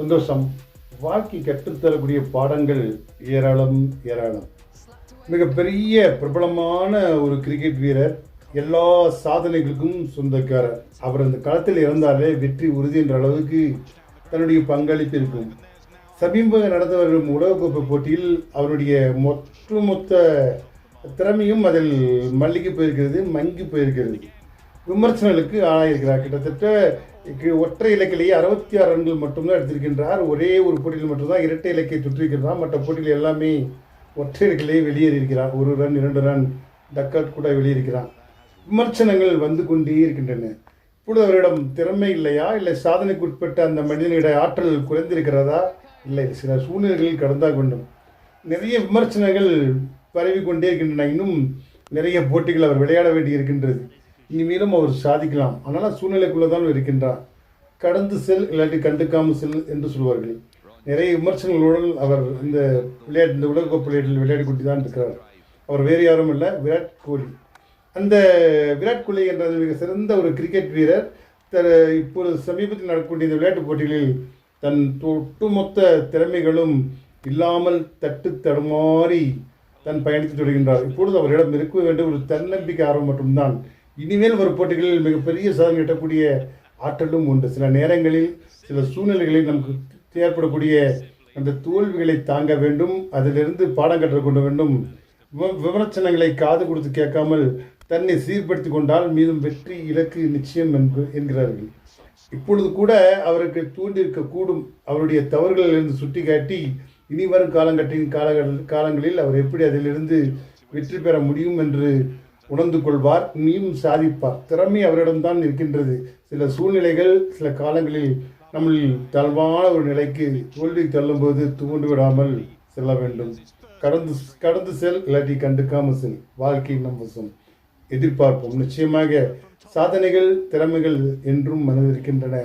சந்தோஷம். வாழ்க்கை கற்றுத்தரக்கூடிய பாடங்கள் ஏராளம் ஏராளம். மிகப்பெரிய பிரபலமான ஒரு கிரிக்கெட் வீரர் எல்லா சாதனைகளுக்கும் சொந்தக்காரர். அவர் அந்த களத்தில் இறந்தாலே வெற்றி உறுதி என்ற அளவுக்கு தன்னுடைய பங்களிப்பு இருக்கும். சமீப நடந்து வரும் உலகக்கோப்பை போட்டியில் அவருடைய மொத்த திறமையும் அதில் மல்லிகை போயிருக்கிறது மங்கி போயிருக்கிறது. விமர்சனங்களுக்கு ஆளாயிருக்கிறார். கிட்டத்தட்ட ஒற்றை இலக்கிலேயே அறுபத்தி ஆறு ரன்கள் மட்டும்தான் எடுத்திருக்கின்றார். ஒரே ஒரு போட்டியில் மட்டும்தான் இரட்டை இலக்கை சுற்றிருக்கிறார் மற்ற போட்டியில் எல்லாமே ஒற்றை இலக்கிலேயே வெளியேறியிருக்கிறார். ஒரு ரன் இரண்டு ரன் டக் அவுட் கூட வெளியேறிக்கிறான் விமர்சனங்கள் வந்து கொண்டே இருக்கின்றன. இப்பொழுது அவரிடம் திறமை இல்லையா? இல்லை சாதனைக்கு உட்பட்ட அந்த மனிதனுடைய ஆற்றல் குறைந்திருக்கிறதா? இல்லை. சில சூழ்நிலைகளில் கடந்தால் வேண்டும். நிறைய விமர்சனங்கள் பரவி கொண்டே இருக்கின்றன. இன்னும் நிறைய போட்டிகள் அவர் விளையாட வேண்டி இருக்கின்றது இனிமேலும் அவர் சாதிக்கலாம். ஆனால் சூழ்நிலைக்குள்ளே தான் இருக்கின்றார். கடந்து செல் இல்லாட்டி கண்டுக்காமல் செல் என்று சொல்வார்கள். நிறைய விமர்சனங்களுடன் அவர் இந்த விளையாட்டு இந்த உலகக்கோப்பை விளையாட்டில் விளையாடி கொண்டு தான் இருக்கிறார். அவர் வேறு யாரும் இல்லை விராட் கோலி. அந்த விராட் கோலி என்ற மிக சிறந்த ஒரு கிரிக்கெட் வீரர். த இப்போது சமீபத்தில் நடக்கக்கூடிய இந்த விளையாட்டுப் போட்டிகளில் தன் ஒட்டுமொத்த திறமைகளும் இல்லாமல் தட்டு தடுமாறி தன் பயணித்து வருகின்றார் இப்பொழுது அவரிடம் இருக்க வேண்டிய ஒரு தன்னம்பிக்கை ஆர்வம் மட்டும்தான். இனிமேல் வரும் போட்டிகளில் மிகப்பெரிய சாதனை எட்டக்கூடிய ஆற்றலும் உண்டு. சில நேரங்களில் சில சூழ்நிலைகளில் நமக்கு ஏற்படக்கூடிய அந்த தோல்விகளை தாங்க வேண்டும் அதிலிருந்து பாடம் கற்றுக்கொள்ள வேண்டும். விமர்சனங்களை காது கொடுத்து கேட்காமல் தன்னை சீர்படுத்தி கொண்டால் மீதும் வெற்றி இலக்கு நிச்சயம் என்ப என்கிறார்கள். இப்பொழுது கூட அவருக்கு தூண்டிருக்க கூடும் அவருடைய தவறுகளிலிருந்து சுட்டிக்காட்டி இனி வரும் காலங்கட்டின் காலங்கள் காலங்களில் அவர் எப்படி அதிலிருந்து வெற்றி பெற முடியும் என்று உணர்ந்து கொள்வார் இனியும் சாதிப்பார். திறமை அவரிடம்தான் இருக்கின்றது சில சூழ்நிலைகள் சில காலங்களில் நம்மளில் தாழ்வான ஒரு நிலைக்கு தோல்வி தள்ளும்போது தூண்டு விடாமல் செல்ல வேண்டும். கடந்து கடந்து செல் இல்லாட்டி கண்டுக்காமல் செல். வாழ்க்கை நம் வசம். எதிர்பார்ப்போம். நிச்சயமாக சாதனைகள் திறமைகள் என்றும் மனதில் இருக்கின்றன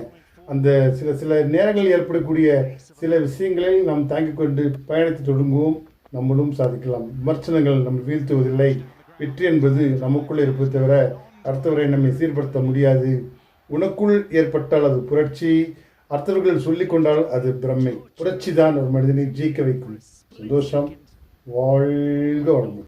அந்த சில சில நேரங்களில் ஏற்படக்கூடிய சில விஷயங்களை நாம் தாங்கிக் கொண்டு பயணத்தை தொடங்குவோம். நம்மளும் சாதிக்கலாம். விமர்சனங்கள் நம்ம வீழ்த்துவதில்லை. வெற்றி என்பது நமக்குள் இருப்பதை தவிர அடுத்தவரை நம்மை சீர்படுத்த முடியாது. உனக்குள் ஏற்பட்டால் அது புரட்சி. அடுத்தவர்கள் சொல்லிக் கொண்டால் அது பிரமை புரட்சி தான் ஒரு மனிதனை ஜீக்க வைக்கும். சந்தோஷம். வாழ்க வளமுடன்.